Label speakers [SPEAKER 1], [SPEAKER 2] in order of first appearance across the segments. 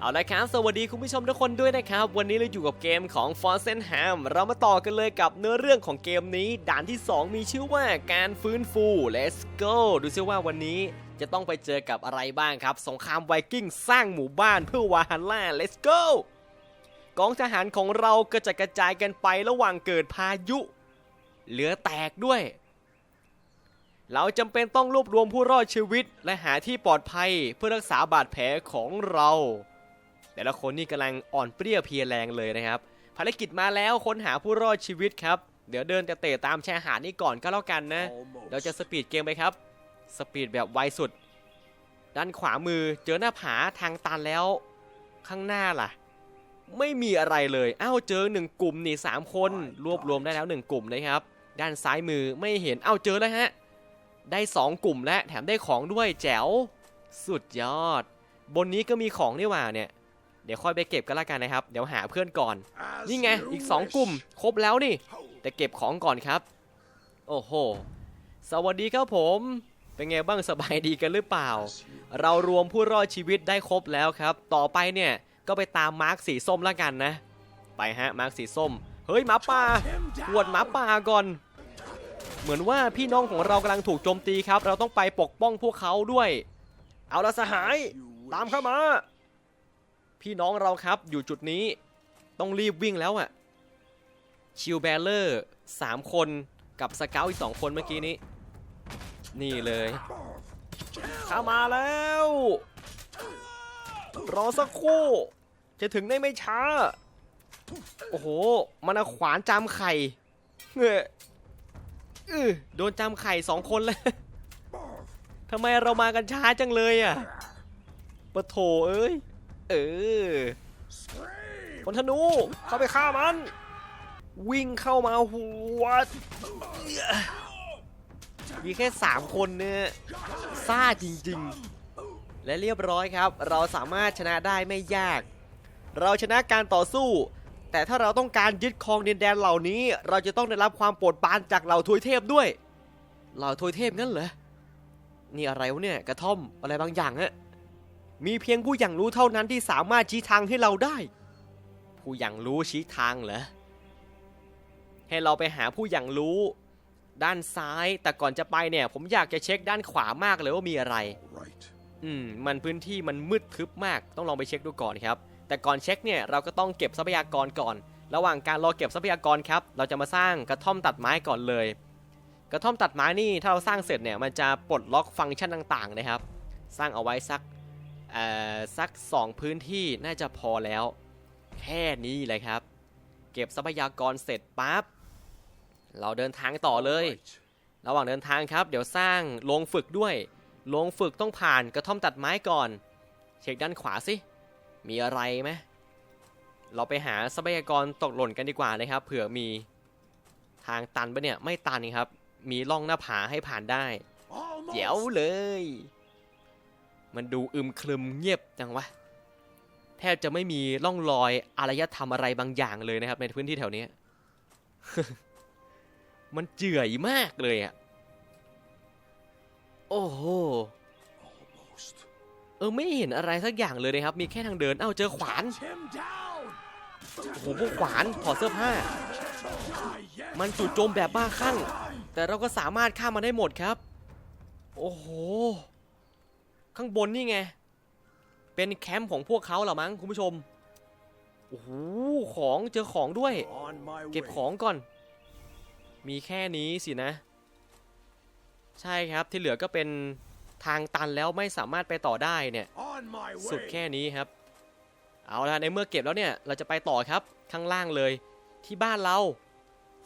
[SPEAKER 1] เอาละครับ สวัสดีคุณผู้ชมทุกคนด้วยนะครับ วันนี้เราอยู่กับเกมของ f o r s e n h a m เรามาต่อกันเลยกับเนื้อเรื่องของเกมนี้ ด่านที่ 2 มีชื่อว่าการฟื้นฟู Let's go ดูซิว่าวันนี้จะต้องไปเจอกับอะไรบ้างครับ สงครามไวกิ้งสร้างหมู่บ้านเพื่อวาฮันล่า Let's go กองทหารของเราก็จะกระจายกันไประหว่างเกิดพายุ เหลือแตกด้วย เราจำเป็นต้องรวบรวมผู้รอดชีวิต และหาที่ปลอดภัยเพื่อรักษาบาดแผลของเรา แต่ละคนนี่กำลังอ่อนเปรี้ยเพลียแรงเลยนะครับ ภารกิจมาแล้วค้นหาผู้รอดชีวิตครับ เดี๋ยวเดินเตะๆตามชายหาดนี่ก่อนก็แล้วกันนะเราจะสปีดเกมไปครับ สปีดแบบไวสุด ด้านขวามือเจอหน้าผาทางตันแล้ว ข้างหน้าล่ะ ไม่มีอะไรเลยอ้าวเจอหนึ่งกลุ่มนี่สามคนรวบรวมได้แล้วหนึ่งกลุ่มนะครับ ด้านซ้ายมือไม่เห็นอ้าวเจอแล้วฮะได้สองกลุ่มและแถมได้ของด้วยแจ๋วสุดยอด บนนี้ก็มีของนี่หว่าเนี่ย เดี๋ยวค่อยไปเก็บกันละกันนะครับ เดี๋ยวหาเพื่อนก่อน นี่ไง อีก 2 กลุ่ม ครบแล้วนี่ แต่เก็บของก่อนครับ โอ้โห สวัสดีครับผม เป็นไงบ้างสบายดีกันหรือเปล่า เรารวมผู้รอดชีวิตได้ครบแล้วครับ ต่อไปเนี่ยก็ไปตามมาร์คสีส้มละกันนะ ไปฮะมาร์คสีส้ม เฮ้ยหมาป่าหวดหมาป่าก่อน เหมือนว่าพี่น้องของเรากำลังถูกโจมตีครับ เราต้องไปปกป้องพวกเขาด้วย เอาละสหาย ตามเข้ามา พี่น้องเราครับอยู่จุดนี้ต้องรีบวิ่งแล้วอะชิลแบลเลอร์สามคนกับสเกลอีกสองคนเมื่อกี้นี้ นี่เลย เข้ามาแล้ว รอสักครู่ จะถึงได้ไม่ช้า โอ้โห มันเอาขวานจามไข่เฮ้ยอื้อโดนจามไข่สองคนเลยทำไมเรามากันช้าจังเลยอะปะโถเอ้ย เออคนธนูเข้าไปฆ่ามัน วิ่งเข้ามาหัวมีแค่สามคนเนี่ยซ่าจริงๆ และเรียบร้อยครับ เราสามารถชนะได้ไม่ยาก เราชนะการต่อสู้ แต่ถ้าเราต้องการยึดครองดินแดนเหล่านี้ เราจะต้องได้รับความโปรดปรานจากเหล่าทวยเทพด้วย เหล่าทวยเทพงั้นเหรอ นี่อะไรวะเนี่ยกระท่อมอะไรบางอย่างอะ มีเพียงผู้อย่างรู้เท่านั้นที่สามารถชี้ทางให้เราได้ ผู้อย่างรู้ชี้ทางเหรอ ให้เราไปหาผู้อย่างรู้ ด้านซ้าย แต่ก่อนจะไปเนี่ย ผมอยากจะเช็คด้านขวามากเลยว่ามีอะไร
[SPEAKER 2] Right.
[SPEAKER 1] อืม มันพื้นที่มันมืดทึบมาก ต้องลองไปเช็คดูก่อนครับ แต่ก่อนเช็คเนี่ยเราก็ต้องเก็บทรัพยากรก่อน ระหว่างการรอเก็บทรัพยากรครับ เราจะมาสร้างกระท่อมตัดไม้ก่อนเลย กระท่อมตัดไม้นี่ถ้าเราสร้างเสร็จเนี่ยมันจะปลดล็อกฟังก์ชันต่างๆนะครับ สร้างเอาไว้สักเอ่อ สัก 2 พื้นที่น่าจะพอแล้ว แค่นี้เลยครับ เก็บทรัพยากรเสร็จปั๊บเราเดินทางต่อเลย
[SPEAKER 2] Right.
[SPEAKER 1] ระหว่างเดินทางครับ เดี๋ยวสร้างโรงฝึกด้วยโรงฝึกต้องผ่านกระท่อมตัดไม้ก่อน เช็คด้านขวาสิมีอะไรไหมเราไปหาทรัพยากรตกหล่นกันดีกว่านะครับ เผื่อมีทางตันปะเนี่ยไม่ตันครับ มีร่องหน้าผาให้ผ่านได้
[SPEAKER 2] Almost.
[SPEAKER 1] เจ๋วเลย มันดูอึมครึมเงียบจังวะ แทบจะไม่มีร่องรอยอารยธรรมอะไรบางอย่างเลยนะครับ ในพื้นที่แถวเนี้ยมันเจื่อยมากเลยอะโอ้โห
[SPEAKER 2] Almost.
[SPEAKER 1] เออไม่เห็นอะไรสักอย่างเลยนะครับ มีแค่ทางเดิน เอ้าเจอขวาน
[SPEAKER 2] Cut him down.
[SPEAKER 1] โอ้โหพวกขวานถอดเสื้อผ้า
[SPEAKER 2] Die yet.
[SPEAKER 1] มันจู่โจมแบบบ้าคลั่ง แต่เราก็สามารถฆ่ามันได้หมดครับ โอ้โห ข้างบนนี่ไง เป็นแคมป์ของพวกเขาเหรอมั้งคุณผู้ชม โอ้โห ของเจอของด้วย เก็บของก่อน มีแค่นี้สินะ ใช่ครับที่เหลือก็เป็นทางตันแล้วไม่สามารถไปต่อได้เนี่ย สุดแค่นี้ครับ เอาละในเมื่อเก็บแล้วเนี่ยเราจะไปต่อครับข้างล่างเลย ที่บ้านเรา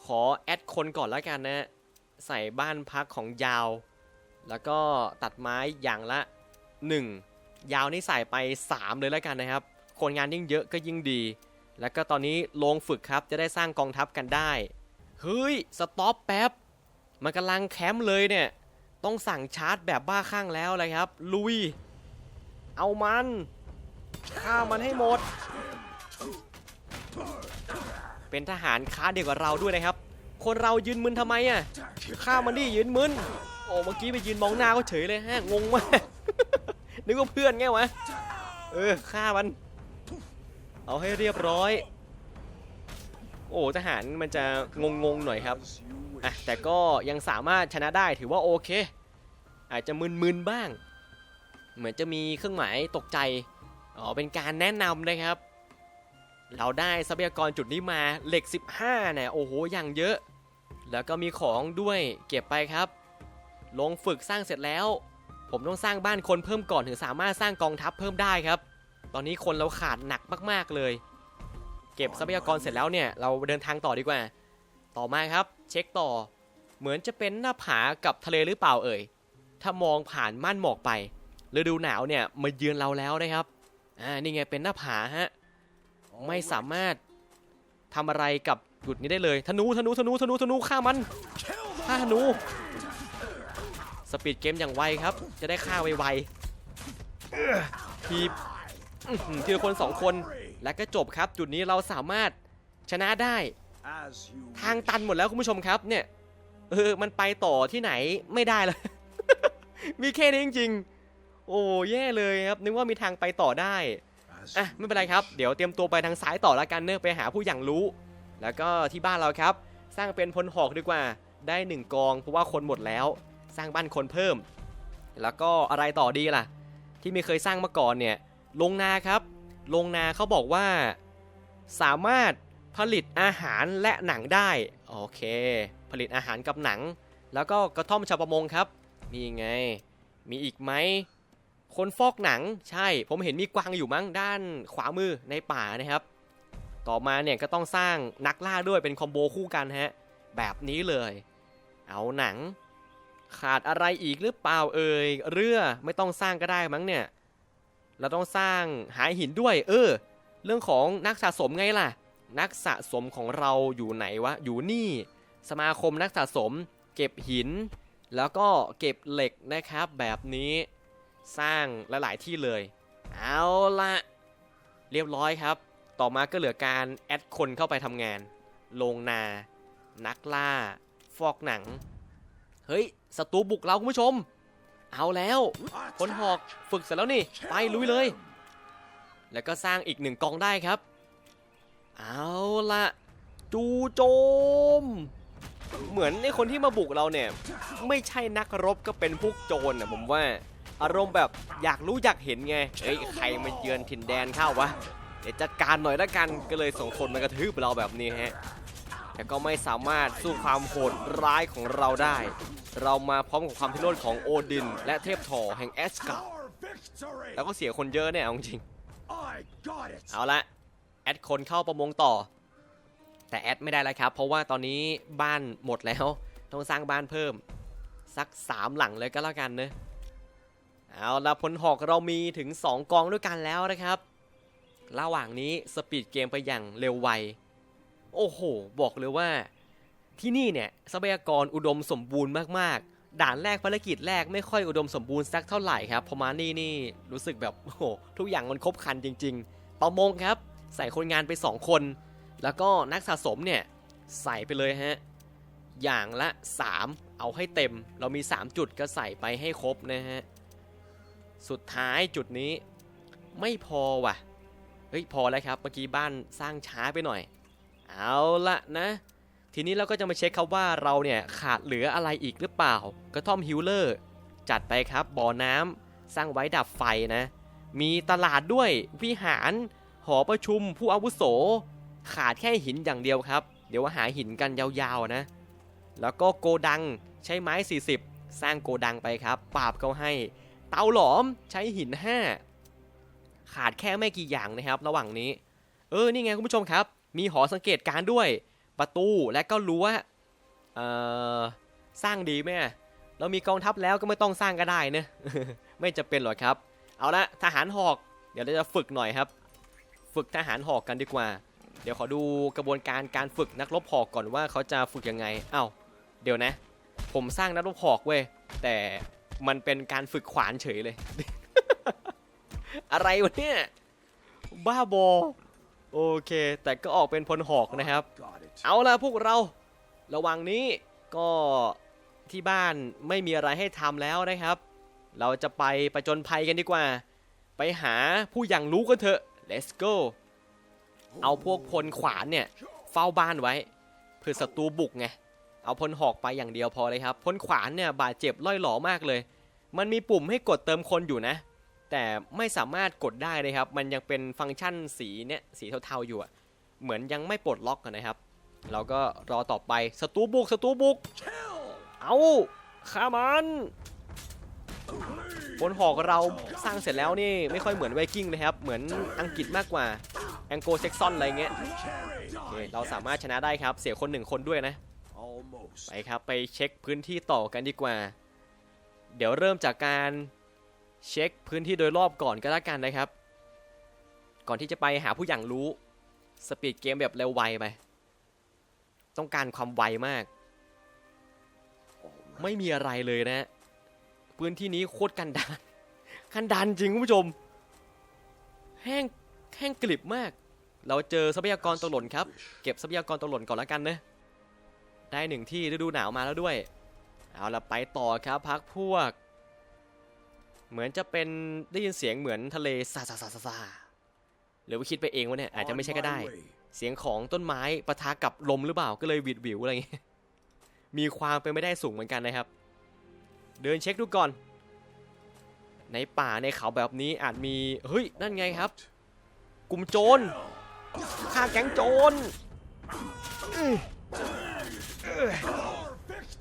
[SPEAKER 1] ขอแอดคนก่อนแล้วกันนะ ใส่บ้านพักของยาว แล้วก็ตัดไม้อย่างละ 1 ยาวนี่ใส่ไป 3 เลยแล้วกันนะครับ คนงานยิ่งเยอะก็ยิ่งดี แล้วก็ตอนนี้โรงฝึกครับจะได้สร้างกองทัพกันได้ เฮ้ย สต็อปแป๊บ มันกำลังแคมป์เลยเนี่ย ต้องสั่งชาร์จแบบบ้าคลั่งแล้วเลยครับ ลุย เอามัน ฆ่ามันให้หมด เป็นทหารค้าเดียวกับเราด้วยนะครับ คนเรายืนมึนทำไมอะ ฆ่ามันดิยืนมึนโอ้เมื่อกี้ไปยืนมองหน้าก็เฉยเลยฮะ งงมาก นึกว่าเพื่อนไงวะ เออฆ่ามัน เอาให้เรียบร้อย โอ้ทหารมันจะงงๆหน่อยครับอะแต่ก็ยังสามารถชนะได้ถือว่าโอเค อาจจะมึนๆบ้าง เหมือนจะมีเครื่องหมายตกใจอ๋อเป็นการแนะนำนะครับ เราได้ทรัพยากรจุดนี้มาเหล็ก 15เนี่ยโอ้โหอย่างเยอะ แล้วก็มีของด้วยเก็บไปครับ ลงฝึกสร้างเสร็จแล้ว ผมต้องสร้างบ้านคนเพิ่มก่อนถึงสามารถสร้างกองทัพเพิ่มได้ครับ ตอนนี้คนเราขาดหนักมากๆเลย เก็บทรัพยากรเสร็จแล้วเนี่ยเราเดินทางต่อดีกว่า ต่อมาครับ เช็คต่อ เหมือนจะเป็นหน้าผากับทะเลหรือเปล่าเอ่ย ถ้ามองผ่านม่านหมอกไปฤดูหนาวเนี่ยมาเยือนเราแล้วนะครับ อ่านี่ไงเป็นหน้าผาฮะ ไม่สามารถทำอะไรกับจุดนี้ได้เลยธนูธนูธนูธนูธนูฆ่ามันฆ่าธนู สปีดเกมอย่างไวครับ จะได้ฆ่าไวๆทีบทีละคนสองคน และก็จบครับ จุดนี้เราสามารถชนะได้ ทางตันหมดแล้วคุณผู้ชมครับ เนี่ย เออ มันไปต่อที่ไหนไม่ได้เลยมีแค่นี้จริงๆ โอ้แย่เลยครับ นึกว่ามีทางไปต่อได้ อะ ไม่เป็นไรครับ เดี๋ยวเตรียมตัวไปทางซ้ายต่อแล้วกันเนอะไปหาผู้อย่างรู้ แล้วก็ที่บ้านเราครับ สร้างเป็นพลหอกดีกว่า ได้หนึ่งกองเพราะว่าคนหมดแล้ว สร้างบ้านคนเพิ่ม แล้วก็อะไรต่อดีล่ะ ที่ไม่เคยสร้างมาก่อนเนี่ยลงนาครับ ลงนาเขาบอกว่าสามารถผลิตอาหารและหนังได้โอเค ผลิตอาหารกับหนัง แล้วก็กระท่อมชาวประมงครับนี่ไง มีอีกไหมคนฟอกหนังใช่ผมเห็นมีกวางอยู่มั้งด้านขวามือในป่านะครับ ต่อมาเนี่ยก็ต้องสร้างนักล่าด้วยเป็นคอมโบคู่กันฮะแบบนี้เลย เอาหนัง ขาดอะไรอีกหรือเปล่าเอ่ยเรือไม่ต้องสร้างก็ได้มั้งเนี่ย เราต้องสร้างหาหินด้วย เออ เรื่องของนักสะสมไงล่ะ นักสะสมของเราอยู่ไหนวะ อยู่นี่ สมาคมนักสะสม เก็บหิน แล้วก็เก็บเหล็กนะครับ แบบนี้สร้างลหลายที่เลย เอาละเรียบร้อยครับ ต่อมาก็เหลือการแอดคนเข้าไปทำงาน ลงนา นักล่า ฟอกหนัง ฮ้ยศัตรูบุกเราคุณผู้ชม เอาแล้วพลหอกฝึกเสร็จแล้วนี่ ไปลุยเลย แล้วก็สร้างอีกหนึ่งกองได้ครับ เอาละจูโจม เหมือนไอ้คนที่มาบุกเราเนี่ย ไม่ใช่นักรบก็เป็นพวกโจรนะผมว่า อารมณ์แบบอยากรู้อยากเห็นไงเฮ้ยใครมาเยือนถิ่นแดนเข้าวะเดี๋ยวจัดการหน่อยละกันก็เลยส่งคนมากระทืบเราแบบนี้ฮะ แต่ก็ไม่สามารถสู้ความโหดร้ายของเราได้ เรามาพร้อมกับความพิโรธของโอดิน และเทพทอแห่งแอสการ์แล้วก็เสียคนเยอะเนี่ยเอาจริง เอาละแอดคนเข้าประมงต่อ แต่แอดไม่ได้แล้วครับ เพราะว่าตอนนี้บ้านหมดแล้ว ต้องสร้างบ้านเพิ่ม สัก 3 หลังเลยก็แล้วกันเนะเอาละพลหอกเรามีถึง 2 กองด้วยกันแล้วนะครับ ระหว่างนี้สปีดเกมไปอย่างเร็วไว โอ้โห บอกเลยว่า ที่นี่เนี่ยทรัพยากรอุดมสมบูรณ์มากๆ ด่านแรกภารกิจแรกไม่ค่อยอุดมสมบูรณ์สักเท่าไหร่ครับพอมานี่นี่รู้สึกแบบโอ้โหทุกอย่างมันครบครันจริง ๆ ประมงครับ ใส่คนงานไป 2 คน แล้วก็นักสะสมเนี่ยใส่ไปเลยฮะอย่างละ 3 เอาให้เต็ม เรามี 3 จุดก็ใส่ไปให้ครบนะฮะ สุดท้ายจุดนี้ไม่พอว่ะ เฮ้ยพอแล้วครับ เมื่อกี้บ้านสร้างช้าไปหน่อย เอาละนะ ทีนี้เราก็จะมาเช็คครับว่าเราเนี่ยขาดเหลืออะไรอีกหรือเปล่ากระท่อมฮิลเลอร์จัดไปครับบ่อน้ำสร้างไว้ดับไฟนะ มีตลาดด้วยวิหารหอประชุมผู้อาวุโส ขาดแค่หินอย่างเดียวครับ เดี๋ยวหาหินกันยาวๆนะ แล้วก็โกดังใช้ไม้ 40 สร้างโกดังไปครับปราบเขาให้ เตาหลอมใช้หิน 5 ขาดแค่ไม่กี่อย่างนะครับ ระหว่างนี้ เออนี่ไงคุณผู้ชมครับ มีหอสังเกตการ์ด้วยประตูและก็รั้วสร้างดีไหมเรามีกองทัพแล้วก็ไม่ต้องสร้างก็ได้เนะไม่จะเป็นหรอกครับ เอาละทหารหอก เดี๋ยวเราจะฝึกหน่อยครับ ฝึกทหารหอกกันดีกว่า เดี๋ยวขอดูกระบวนการการฝึกนักรบหอกก่อนว่าเขาจะฝึกยังไงเอ้าเดี๋ยวนะ ผมสร้างนักรบหอกเว้ยแต่มันเป็นการฝึกขวานเฉยเลย อะไรวะเนี่ยบ้าบอ โอเค แต่ก็ออกเป็นพลหอกนะครับ
[SPEAKER 2] Got it.
[SPEAKER 1] เอาละพวกเรา ระหว่างนี้ก็ที่บ้านไม่มีอะไรให้ทำแล้วนะครับ เราจะไปประจนภัยกันดีกว่า ไปหาผู้อย่างรู้กันเถอะ let's go เอาพวกพลขวานเนี่ย เฝ้าบ้านไว้เพื่อศัตรูบุกไง เอาพลหอกไปอย่างเดียวพอเลยครับ พลขวานเนี่ยบาดเจ็บล่อยหลอมากเลย มันมีปุ่มให้กดเติมคนอยู่นะ แต่ไม่สามารถกดได้เลยครับ มันยังเป็นฟังก์ชันสีเนี่ยสีเทาๆอยู่อะเหมือนยังไม่ปลดล็อกนะครับ เราก็รอต่อไปศัตรูบุกศัตรูบุก เอาฆ่ามันบนหอกเราสร้างเสร็จแล้วนี่ไม่ค่อยเหมือนไวกิ้งเลยครับ เหมือนอังกฤษมากกว่าแองโกเซ็กซอนอะไรเงี้ยเราสามารถชนะได้ครับ เสียคนหนึ่งคนด้วยนะ ไปครับไปเช็คพื้นที่ต่อกันดีกว่า เดี๋ยวเริ่มจากการ เช็คพื้นที่โดยรอบก่อนก็แล้วกันนะครับ ก่อนที่จะไปหาผู้อย่างรู้ สปีดเกมแบบเร็วไวไป ต้องการความไวมาก ไม่มีอะไรเลยนะ พื้นที่นี้โคตรกันดานกันดานจริงคุณผู้ชม แห้งแห้งกลิบมาก เราเจอทรัพยากรตกหล่นครับ เก็บทรัพยากรตกหล่นก่อนแล้วกันนะได้หนึ่งที่ฤดูหนาวมาแล้วด้วย เอาละไปต่อครับพักพวก เหมือนจะเป็นได้ยินเสียงเหมือนทะเลซาซาซาซาซาหรือว่าคิดไปเองวะเนี่ยอาจจะไม่ใช่ก็ได้
[SPEAKER 2] On my way.
[SPEAKER 1] เสียงของต้นไม้ปะทะกับลมหรือเปล่าก็เลยหวิดหวิวอะไรอย่างเงี้ยมีความเป็นไม่ได้สูงเหมือนกันนะครับ เดินเช็คดูก่อน ในป่าในเขาแบบนี้อาจมีเฮ้ยนั่นไงครับ กลุ่มโจรฆ่าแก๊งโจรอื้ออื้อ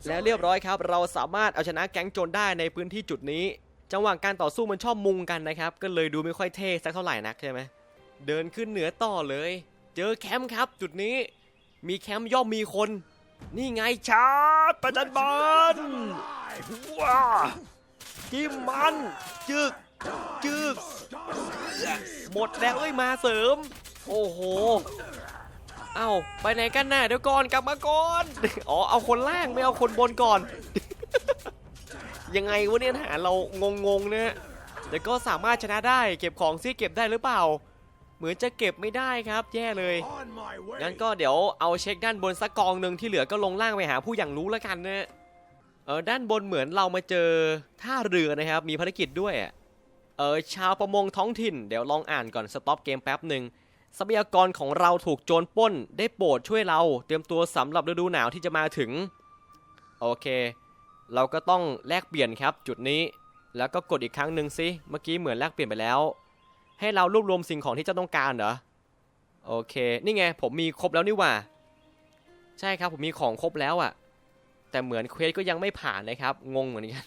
[SPEAKER 1] แล้วเรียบร้อยครับ เราสามารถเอาชนะแก๊งโจรได้ในพื้นที่จุดนี้ จังหวะการต่อสู้มันชอบมุงกันนะครับ ก็เลยดูไม่ค่อยเท่สักเท่าไหร่นักใช่ไหมเดินขึ้นเหนือต่อเลย เจอแคมป์ครับ จุดนี้ มีแคมป์ย่อมมีคน นี่ไงชาร์ประจันบานว้าจิ้มมันจึกจึกหมดแล้วเอ้ยมาเสริม โอ้โหเอ้าไปไหนกันน่ะเดี๋ยวก่อนกลับมาก่อน อ๋อเอาคนล่างไม่เอาคนบนก่อน ยังไงวะเนี่ยหารเรางงๆเนี่ยแต่ก็สามารถชนะได้เก็บของซิเก็บได้หรือเปล่า เหมือนจะเก็บไม่ได้ครับ แย่เลย งั้นก็เดี๋ยวเอาเช็คด้านบนสักกองหนึ่งที่เหลือก็ลงล่างไปหาผู้อย่างรู้แล้วกันนะเออด้านบนเหมือนเรามาเจอท่าเรือนะครับ มีภารกิจด้วยเออชาวประมงท้องถิ่นเดี๋ยวลองอ่านก่อนสต็อปเกมแป๊บหนึ่งทรัพยากรของเราถูกโจรปล้น ได้โปรดช่วยเรา เตรียมตัวสำหรับฤดูหนาวที่จะมาถึง โอเค เราก็ต้องแลกเปลี่ยนครับจุดนี้ แล้วก็กดอีกครั้งหนึ่งสิเมื่อกี้เหมือนแลกเปลี่ยนไปแล้ว ให้เรารวบรวมสิ่งของที่เจะต้องการเหรอโอเค นี่ไงผมมีครบแล้วนี่ว่า ใช่ครับผมมีของครบแล้วอะ่ะ แต่เหมือนเควสก็ยังไม่ผ่านนะครับ งงเหมือนกัน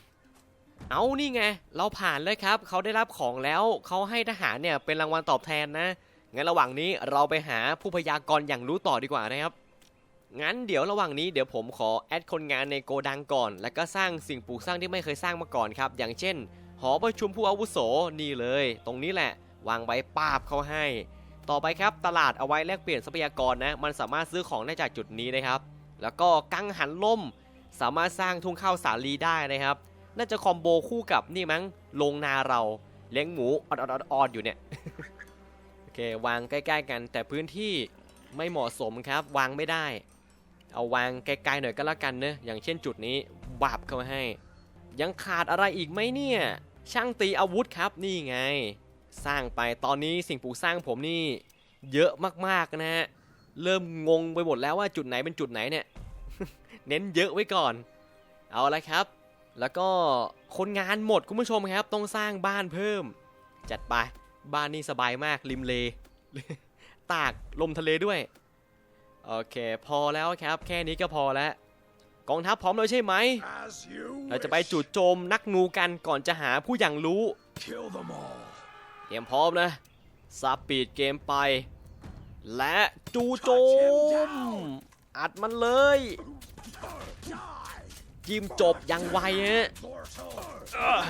[SPEAKER 1] เอานี่ไง เราผ่านเลยครับเขาได้รับของแล้วเขาให้ทหารเนี่ยเป็นรางวัลตอบแทนนะงั้นระหว่างนี้เราไปหาผู้พยากรณ์อย่างรู้ต่อดีกว่านะครับ งั้นเดี๋ยวระหว่างนี้เดี๋ยวผมขอแอดคนงานในโกดังก่อน แล้วก็สร้างสิ่งปลูกสร้างที่ไม่เคยสร้างมาก่อนครับ อย่างเช่น หอประชุมผู้อาวุโสนี่เลย ตรงนี้แหละ วางไว้ปาบเขาให้ ต่อไปครับตลาดเอาไว้แลกเปลี่ยนทรัพยากรนะ มันสามารถซื้อของได้จากจุดนี้นะครับ แล้วก็กังหันลมสามารถสร้างทุ่งข้าวสาลีได้นะครับ น่าจะคอมโบคู่กับนี่มั้งโรงนาเราเลี้ยงหมูออดออดออดอยู่เนี่ยโอเควางใกล้ ๆ กัน แต่พื้นที่ไม่เหมาะสมครับ วางไม่ได้ เอาวางไกลๆหน่อยก็แล้วกันเนะอย่างเช่นจุดนี้บับเข้ามาให้ ยังขาดอะไรอีกไหมเนี่ย ช่างตีอาวุธครับนี่ไง สร้างไปตอนนี้สิ่งปลูกสร้างผมนี่ เยอะมากๆนะฮะเริ่มงงไปหมดแล้วว่าจุดไหนเป็นจุดไหนเนี่ย เน้นเยอะไว้ก่อน เอาละครับ แล้วก็คนงานหมดคุณผู้ชมครับ ต้องสร้างบ้านเพิ่ม จัดไปบ้านนี่สบายมากริมเล ตากลมทะเลด้วย โอเคพอแล้วครับแค่นี้ก็พอแล้ว กองทัพพร้อมแล้วใช่ไหม
[SPEAKER 2] As you
[SPEAKER 1] เราจะไป
[SPEAKER 2] wish.
[SPEAKER 1] จู่โจมนักงูกันก่อนจะหาผู้อย่างรู้
[SPEAKER 2] Kill them all.
[SPEAKER 1] เตรียมพร้อมนะสปีดเกมไป และจูโจม อัดมันเลยยิมจบอย่างไวฮะ
[SPEAKER 2] Mortal.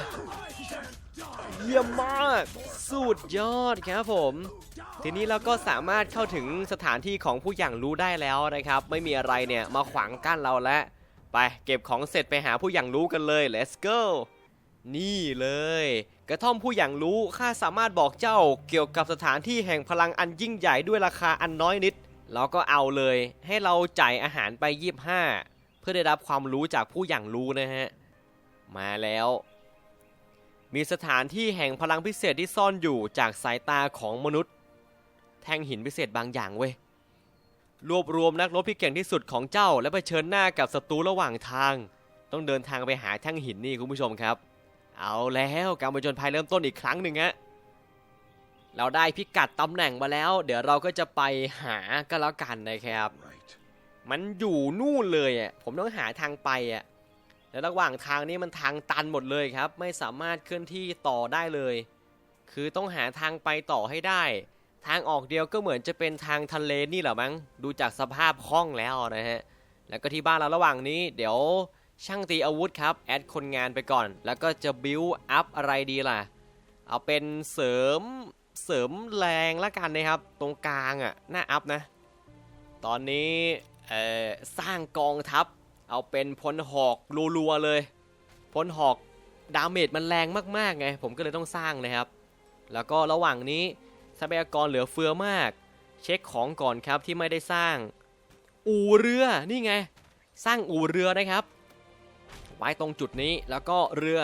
[SPEAKER 1] เยี่ยมมากสุดยอดครับผม ทีนี้เราก็สามารถเข้าถึงสถานที่ของผู้อย่างรู้ได้แล้วนะครับ ไม่มีอะไรเนี่ยมาขวางกั้นเราแล้วไปเก็บของเสร็จไปหาผู้อย่างรู้กันเลย let's go นี่เลย กระท่อมผู้อย่างรู้ข้าสามารถบอกเจ้าเกี่ยวกับสถานที่แห่งพลังอันยิ่งใหญ่ด้วยราคาอันน้อยนิดเราก็เอาเลย ให้เราจ่ายอาหารไป 25 เพื่อได้รับความรู้จากผู้อย่างรู้นะฮะ มาแล้ว มีสถานที่แห่งพลังพิเศษที่ซ่อนอยู่จากสายตาของมนุษย์ แท่งหินพิเศษบางอย่างเว้ยรวบรวมนักรบที่เก่งที่สุดของเจ้า และเผชิญหน้ากับศัตรูระหว่างทาง ต้องเดินทางไปหาแท่งหินนี่คุณผู้ชมครับ เอาแล้วการผจญภัยเริ่มต้นอีกครั้งหนึ่งฮะเราได้พิกัดตำแหน่งมาแล้ว เดี๋ยวเราก็จะไปหาก็แล้วกันนะครับ
[SPEAKER 2] Right.
[SPEAKER 1] มันอยู่นู่นเลยอะผมต้องหาทางไปอะ แล้วระหว่างทางนี้มันทางตันหมดเลยครับ ไม่สามารถเคลื่อนที่ต่อได้เลย คือต้องหาทางไปต่อให้ได้ ทางออกเดียวก็เหมือนจะเป็นทางทะเลนี่แหละมั้ง ดูจากสภาพคล่องแล้วนะฮะ แล้วก็ที่บ้านเราระหว่างนี้ เดี๋ยวช่างตีอาวุธครับ แอดคนงานไปก่อน แล้วก็จะบิวอัพอะไรดีล่ะ เอาเป็นเสริมเสริมแรงละกันนะครับ ตรงกลางอะน้าอัพนะ ตอนนี้สร้างกองทัพ เอาเป็นพลหอกรัวๆเลยพลหอกดาเมจมันแรงมากๆไงผมก็เลยต้องสร้างนะครับ แล้วก็ระหว่างนี้ทรัพยากรเหลือเฟือมาก เช็คของก่อนครับที่ไม่ได้สร้าง อู่เรือนี่ไง สร้างอู่เรือนะครับ ไว้ตรงจุดนี้แล้วก็เรือ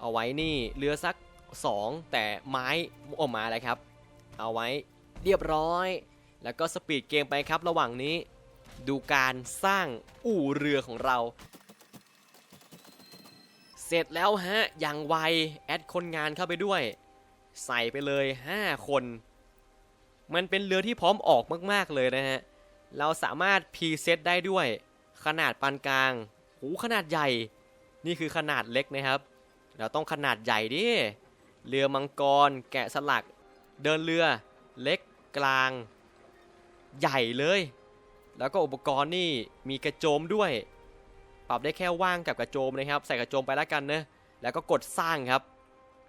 [SPEAKER 1] เอาไว้นี่เรือสัก 2 แต่ไม้ออกมาเลยครับ เอาไว้เรียบร้อย แล้วก็สปีดเกมไปครับระหว่างนี้ ดูการสร้างอู่เรือของเรา เสร็จแล้วฮะ อย่างไว แอดคนงานเข้าไปด้วย ใส่ไปเลย 5 คน มันเป็นเรือที่พร้อมออกมาก ๆ เลยนะฮะ เราสามารถพรีเซตได้ด้วย ขนาดปานกลาง หูขนาดใหญ่ นี่คือขนาดเล็กนะครับ เราต้องขนาดใหญ่ดิ เรือมังกร แกะสลัก เดินเรือ เล็กกลาง ใหญ่เลย แล้วก็อุปกรณ์นี่มีกระโจมด้วย ปรับได้แค่ว่างกับกระโจมนะครับ ใส่กระโจมไปแล้วกันนะแล้วก็กดสร้างครับ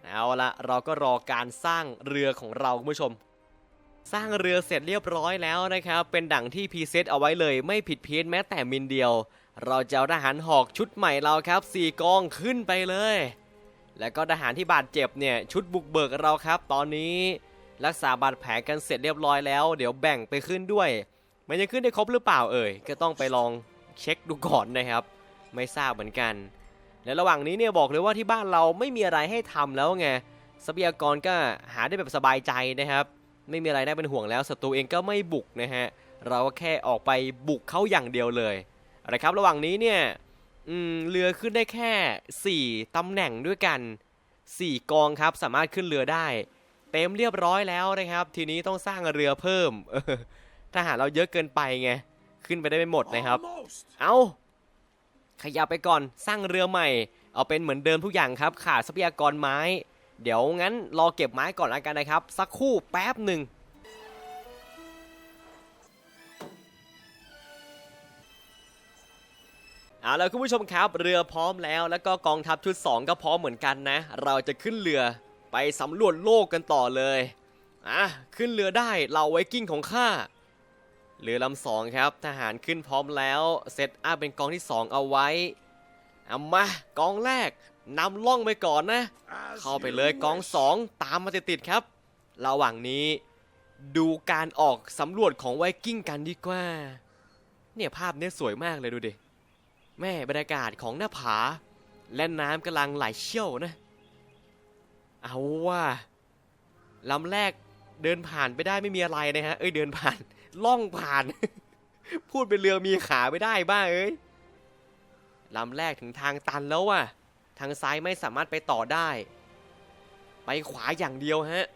[SPEAKER 1] เอาละเราก็รอการสร้างเรือของเราคุณผู้ชม สร้างเรือเสร็จเรียบร้อยแล้วนะครับ เป็นดั่งที่พรีเซตเอาไว้เลยไม่ผิดเพี้ยนแม้แต่มินเดียว เราจะเอาทหารหอกชุดใหม่เราครับสี่กองขึ้นไปเลย แล้วก็ทหารที่บาดเจ็บเนี่ยชุดบุกเบิกเราครับ ตอนนี้รักษาบาดแผลกันเสร็จเรียบร้อยแล้ว เดี๋ยวแบ่งไปขึ้นด้วย มันจะขึ้นได้ครบหรือเปล่าเอ่ยก็ต้องไปลองเช็คดูก่อนนะครับ ไม่ทราบเหมือนกัน และระหว่างนี้เนี่ยบอกเลยว่าที่บ้านเราไม่มีอะไรให้ทำแล้วไงทรัพยากรก็หาได้แบบสบายใจนะครับ ไม่มีอะไรน่าเป็นห่วงแล้วศัตรูเองก็ไม่บุกนะฮะเราก็แค่ออกไปบุกเขาอย่างเดียวเลยอะไรครับ ระหว่างนี้เนี่ยเรือขึ้นได้แค่ 4ตำแหน่งด้วยกัน 4 กองครับสามารถขึ้นเรือได้ เต็มเรียบร้อยแล้วนะครับ ทีนี้ต้องสร้างเรือเพิ่ม เออถ้าหากเราเยอะเกินไปไง ขึ้นไปได้ไม่หมดนะครับ
[SPEAKER 2] Almost.
[SPEAKER 1] เอาขยับไปก่อนสร้างเรือใหม่ เอาเป็นเหมือนเดิมทุกอย่างครับ ขาดทรัพยากรไม้ เดี๋ยวงั้นรอเก็บไม้ก่อนแล้วกันนะครับ สักครู่แป๊บหนึ่งเอาแล้วคุณผู้ชมครับ เรือพร้อมแล้วแล้วก็กองทัพชุด 2 ก็พร้อมเหมือนกันนะ เราจะขึ้นเรือไปสำรวจโลกกันต่อเลยอะขึ้นเรือได้เราไวกิ้งของข้า เรือลำสองครับ ทหารขึ้นพร้อมแล้วเซตอัพเป็นกองที่ 2 เอาไว้เอามากองแรกนำล่องไปก่อนนะ
[SPEAKER 2] As
[SPEAKER 1] เข้าไป
[SPEAKER 2] you
[SPEAKER 1] เลยกอง
[SPEAKER 2] wish.
[SPEAKER 1] 2ตามมาติดๆครับ ระหว่างนี้ดูการออกสำรวจของไวกิ้งกันดีกว่า เนี่ยภาพเนี้ยสวยมากเลยดูดิ แม่บรรยากาศของหน้าผา และน้ำกำลังไหลเชี่ยวนะ เอาว่าลำแรกเดินผ่านไปได้ไม่มีอะไรนะฮะ เอ้ยเดินผ่าน ล่องผ่าน พูดเป็นเรือมีขาไม่ได้บ้าเอ้ยลำแรกถึงทางตันแล้วว่ะทางซ้ายไม่สามารถไปต่อได้ ไปขวาอย่างเดียวฮะ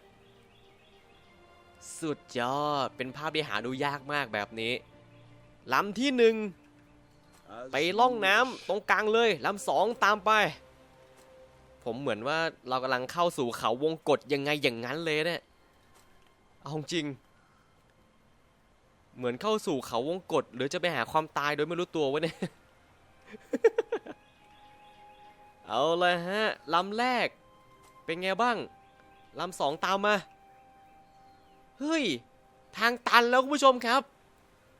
[SPEAKER 1] สุดยอด เป็นภาพที่หาดูยากมากแบบนี้ลำที่หนึ่งไปล่องน้ำตรงกลางเลยลำสองตามไป ผมเหมือนว่าเรากำลังเข้าสู่เขาวงกฏยังไงอย่างนั้นเลยเนี่ยเอาจริง เหมือนเข้าสู่เขาวงกฏหรือจะไปหาความตายโดยไม่รู้ตัววะเนี่ย เอาเลยฮะลำแรก เป็นไงบ้างลำสองตามมา เฮ้ย ทางตันแล้วคุณผู้ชมครับ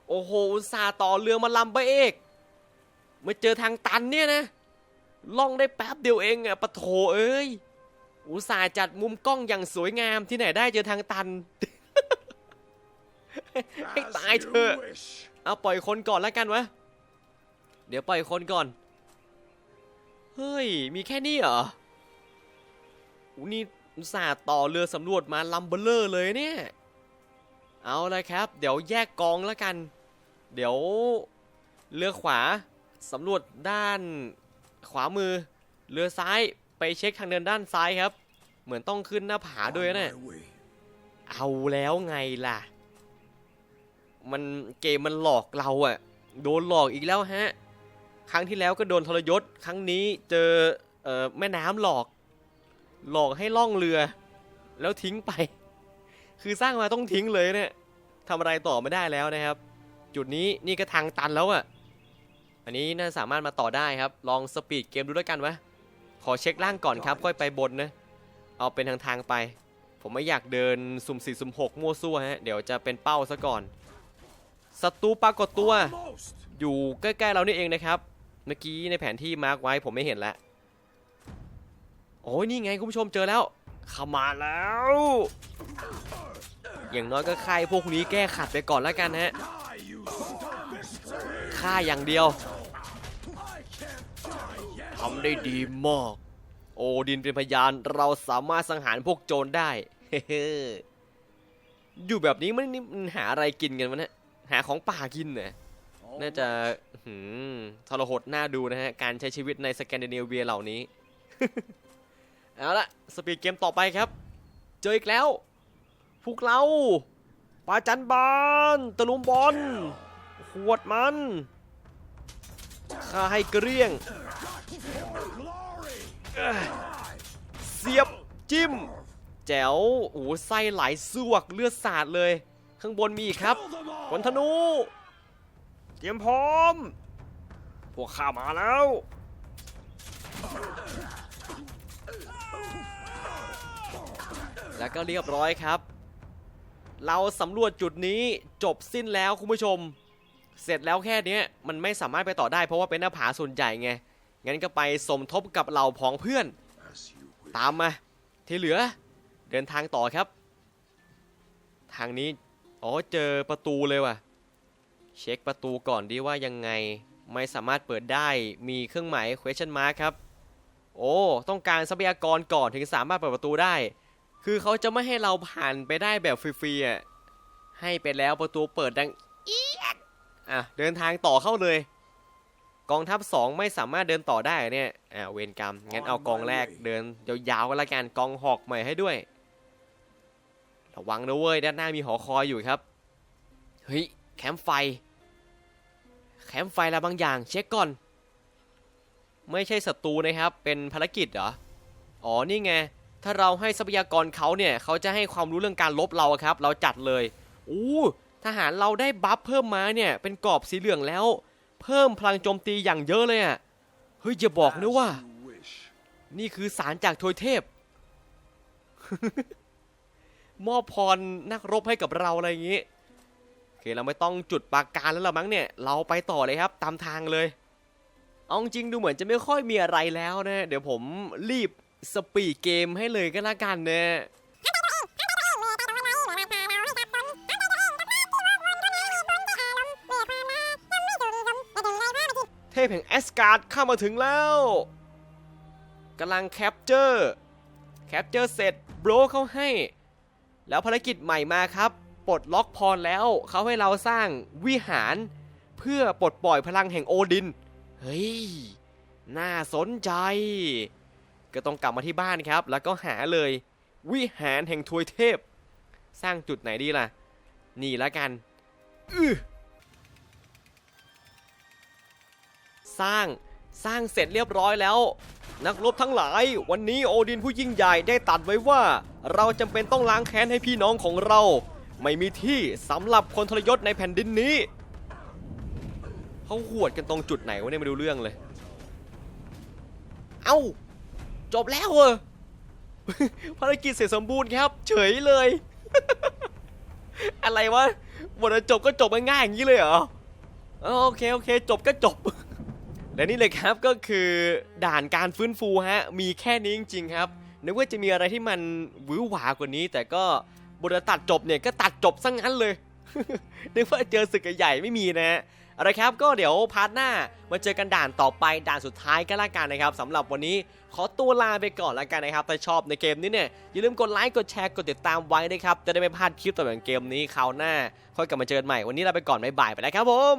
[SPEAKER 1] โอ้โห อุตส่าห์ต่อเรือมาลำไปเอกมาเจอทางตันเนี่ยนะล่องได้แป๊บเดียวเองอะปะโถเอ้ย อุตส่าห์จัดมุมกล้องอย่างสวยงามที่ไหนได้เจอทางตัน ให้
[SPEAKER 2] As
[SPEAKER 1] ตายเถอะ
[SPEAKER 2] you wish.
[SPEAKER 1] เอาปล่อยคนก่อนแล้วกันวะ เดี๋ยวปล่อยคนก่อน เฮ้ย มีแค่นี้เหรออูนี่อุตส่าห์ต่อเรือสำรวจมาลัมเบลเลอร์เลยเนี่ย เอาเลยครับ เดี๋ยวแยกกองแล้วกัน เดี๋ยวเรือขวาสำรวจด้านขวามือ เรือซ้ายไปเช็คทางเดินด้านซ้ายครับ เหมือนต้องขึ้นหน้าผาด้วย
[SPEAKER 2] On
[SPEAKER 1] นะเนี่ย
[SPEAKER 2] my way.
[SPEAKER 1] เอาแล้วไงล่ะ มันเกมมันหลอกเราอะโดนหลอกอีกแล้วฮะ ครั้งที่แล้วก็โดนทรยศ ครั้งนี้เจอเอ่อแม่น้ำหลอก หลอกให้ล่องเรือ แล้วทิ้งไป คือสร้างมาต้องทิ้งเลยเนี่ยทำอะไรต่อไม่ได้แล้วนะครับ จุดนี้นี่ก็ทางตันแล้วอะอันนี้น่าสามารถมาต่อได้ครับ ลองสปีดเกมดูด้วยกันวะขอเช็คล่างก่อนครับ ค่อยไปบนนะ เอาเป็นทางทางๆไป ผมไม่อยากเดินสุ่มสี่สุ่มหกมั่วซั่วฮะ เดี๋ยวจะเป็นเป้าซะก่อน ศัตรูปรากฏตัว
[SPEAKER 2] Almost.
[SPEAKER 1] อยู่ใกล้ๆเรานี่เองนะครับ เมื่อกี้ในแผนที่มาร์กไว้ผมไม่เห็นแล้วโอ้ยนี่ไงคุณผู้ชมเจอแล้วเข้ามาแล้ว อย่างน้อยก็ค่ายพวกนี้แก้ขัดไปก่อนแล้วกันฮะ
[SPEAKER 2] Die, you son
[SPEAKER 1] ฆ่าอย่างเดียว
[SPEAKER 2] I can't die yet.
[SPEAKER 1] ทำได้ดีมาก โอดินเป็นพยานเราสามารถสังหารพวกโจรได้ อยู่แบบนี้มันนี่มันหาอะไรกินกันวะเนี่ย หาของป่ากินเนี่ยน่าจะหืมทรหดน่าดูนะฮะ การใช้ชีวิตในสแกนดิเนเวียเหล่านี้ เอาละสปีดเกมต่อไปครับ เจออีกแล้ว พวกเราปาจันบานตะลุมบอลขวดมันฆ่าให้เกลี้ยง
[SPEAKER 2] Glory.
[SPEAKER 1] เสียบจิ้ม แจ๋วโอ้โหไส้ไหลสวกเลือดสาดเลย ข้างบนมีอีกครับ
[SPEAKER 2] Kill them all.
[SPEAKER 1] ผลธนู เตรียมพร้อม พวกข้ามาแล้ว แล้วก็เรียบร้อยครับ เราสำรวจจุดนี้จบสิ้นแล้วคุณผู้ชม เสร็จแล้วแค่เนี้ยมันไม่สามารถไปต่อได้เพราะว่าเป็นหน้าผาส่วนใหญ่ไง งั้นก็ไปสมทบกับเหล่าผองเพื่อน
[SPEAKER 2] As you wish.
[SPEAKER 1] ตามมา ที่เหลือ เดินทางต่อครับ ทางนี้ อ๋อเจอประตูเลยว่ะ เช็คประตูก่อนดีว่ายังไงไม่สามารถเปิดได้มีเครื่องหมาย question mark ครับ โอ้ ต้องการทรัพยากรก่อนถึงสามารถเปิดประตูได้ คือเขาจะไม่ให้เราผ่านไปได้แบบฟรีๆอะให้ไปแล้วประตูเปิดดังเอียดอะเดินทางต่อเข้าเลย กองทัพ2ไม่สามารถเดินต่อได้เนี่ยอ่าเวรกรรมงั้นเอากองแรกเดินยาวๆกันละกันกองหอกใหม่ให้ด้วย ระวังนะเว้ยด้านหน้ามีหอคอยอยู่ครับ เฮ้ยแคมป์ไฟ แคมป์ไฟอะไรบางอย่าง เช็คก่อน ไม่ใช่ศัตรูนะครับ เป็นภารกิจเหรอ อ๋อนี่ไง ถ้าเราให้ทรัพยากรเขาเนี่ยเขาจะให้ความรู้เรื่องการลบเราอะครับ เราจัดเลยอู้ทหารเราได้บัฟเพิ่มมาเนี่ย เป็นกรอบสีเหลืองแล้ว เพิ่มพลังโจมตีอย่างเยอะเลยอะเฮ้ยอย่าบอกนะว่า
[SPEAKER 2] As you wish.
[SPEAKER 1] นี่คือสารจากทวยเทพ มอบพรนักรบให้กับเราอะไรอย่างนี้โอเคเราไม่ต้องจุดปาการแล้วละมั้งเนี่ย เราไปต่อเลยครับตามทางเลยเอาจริงดูเหมือนจะไม่ค่อยมีอะไรแล้วนะเดี๋ยวผมรีบสปีดเกมให้เลยก็แล้วกันนะเทพแห่งแอสการ์ดเข้ามาถึงแล้วกำลังแคปเจอร์ แคปเจอร์เสร็จโบรเขาให้ แล้วภารกิจใหม่มาครับ ปลดล็อกพรแล้ว เขาให้เราสร้างวิหาร เพื่อปลดปล่อยพลังแห่งโอดิน เฮ้ย น่าสนใจ ก็ต้องกลับมาที่บ้านครับ แล้วก็หาเลย วิหารแห่งทวยเทพ สร้างจุดไหนดีล่ะ นี่ละกัน อื้อสร้างสร้างเสร็จเรียบร้อยแล้ว นักรบทั้งหลาย วันนี้โอดินผู้ยิ่งใหญ่ได้ตัดไว้ว่า เราจำเป็นต้องล้างแค้นให้พี่น้องของเรา ไม่มีที่สำหรับคนทรยศในแผ่นดินนี้เขาหวดกันตรงจุดไหนวะเนี่ยไม่ดูเรื่องเลย เอ้า จบแล้วเหรอภารกิจเสร็จสมบูรณ์ครับ เฉยเลย อะไรวะบทจะจบก็จบง่ายๆอย่างนี้เลยเหรอโอเคโอเค จบก็จบ และนี่เลยครับก็คือด่านการฟื้นฟูฮะมีแค่นี้จริงๆครับนึกว่าจะมีอะไรที่มันหวือหวากว่านี้ แต่ก็บทตัดจบเนี่ยก็ตัดจบซะงั้นเลยนึกว่าเจอศึกใหญ่ไม่มีนะฮะอาละครับก็เดี๋ยวพาร์ทหน้ามาเจอกันด่านต่อไปด่านสุดท้ายก็แล้วกันนะครับสำหรับวันนี้ขอตัวลาไปก่อนแล้วกันนะครับถ้าชอบในเกมนี้เนี่ยอย่าลืมกดไลค์กดแชร์กดติดตามไว้นะครับจะได้ไม่พลาดคลิปต่อจากเกมนี้คราวหน้า ค่อยกลับมาเจอกันใหม่วันนี้ลาไปก่อนบ๊ายบายไปแล้วครับผม